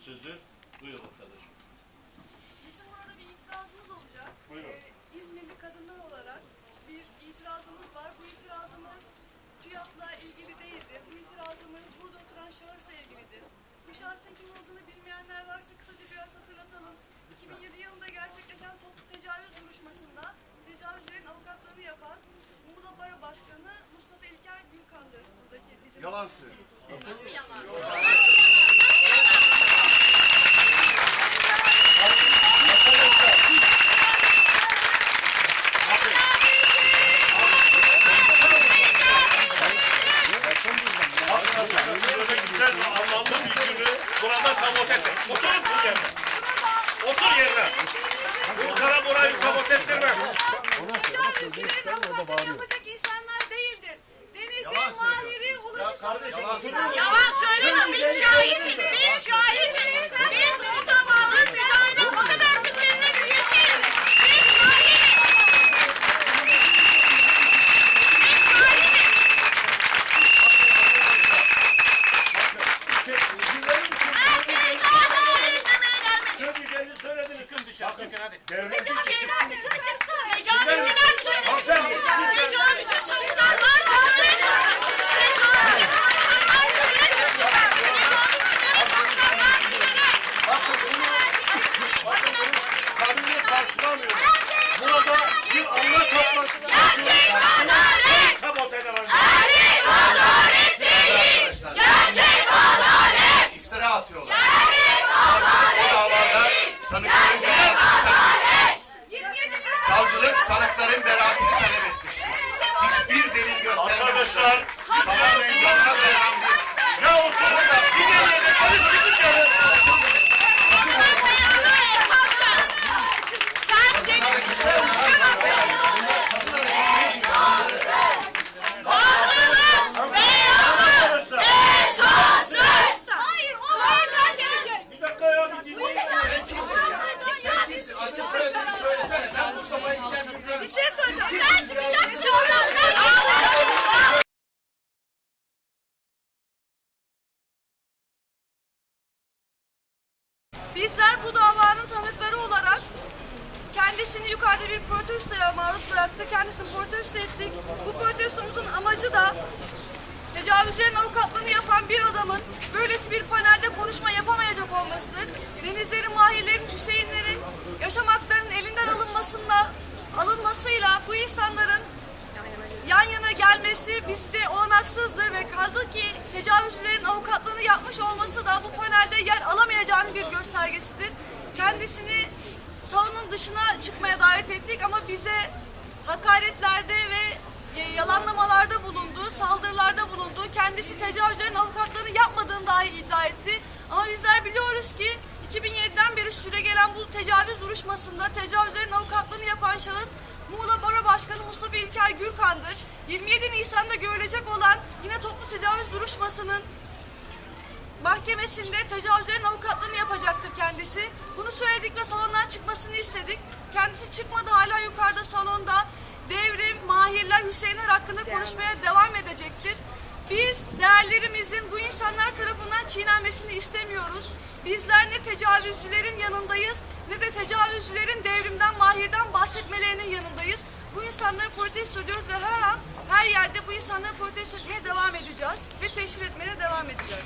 Sözü buyurun kardeşim. Bizim burada bir itirazımız olacak. Buyurun. Ee, İzmirli kadınlar olarak bir itirazımız var. Bu itirazımız TÜYAP'la ilgili değildir. Bu itirazımız burada oturan şahısla ilgilidir. Bu şahsın kim olduğunu bilmeyenler varsa kısaca biraz hatırlatalım. 2007 yılında gerçekleşen toplu tecavüz duruşmasında tecavüzlerin avukatlığını yapan Muğla Baro Başkanı Mustafa İlker Gülkan'dır. Buradaki bizim Yalan söylüyor. Böyle güzel burada sabote otur yerine. Otur yerine. Bu sana burayı sabote ettirme. Avukatlığını yapacak insanlar değildir. Deniz'in mahiri insanlar. Yalan söyleme biz şahitiz. Hadi. Devlet dışarı çıksın. Tecavüzcüler söyledi. Bir Ya Bizler bu davanın tanıkları olarak kendisini yukarıda bir protestoya maruz bıraktı. Kendisini protesto ettik. Bu protestomuzun amacı da tecavüzlerin avukatlığını yapan bir adamın böylesi bir panelde konuşma yapamayacak olmasıdır. Denizlerin, mahirlerin, Hüseyinlerin yaşam haklarının elinden alınmasında alınmasıyla bu insanların yan yana gelmesi bizce olanaksızdır ve kaldı ki tecavüzcülerin avukatlığını yapmış olması da bu panelde alamayacağının bir göstergesidir. Kendisini salonun dışına çıkmaya davet ettik ama bize hakaretlerde ve yalanlamalarda bulundu, saldırılarda bulundu. Kendisi tecavüzlerin avukatlığını yapmadığını dahi iddia etti. Ama bizler biliyoruz ki 2007'den beri süregelen bu tecavüz duruşmasında tecavüzlerin avukatlığını yapan şahıs Muğla Baro Başkanı Mustafa İlker Gürkan'dır. 27 Nisan'da görülecek olan yine toplu tecavüz duruşmasının mahkemesinde tecavüzlerin avukatlığını yapacaktır kendisi. Bunu söyledik ve salondan çıkmasını istedik. Kendisi çıkmadı hala yukarıda salonda. Devrim, Mahirler, Hüseyinler hakkında konuşmaya devam edecektir. Biz değerlerimizin bu insanlar tarafından çiğnenmesini istemiyoruz. Bizler ne tecavüzcülerin yanındayız ne de tecavüzcülerin devrimden, mahirden bahsetmelerinin yanındayız. Bu insanları protesto ediyoruz ve her an her yerde bu insanları protesto etmeye devam edeceğiz ve teşhir etmeye devam edeceğiz.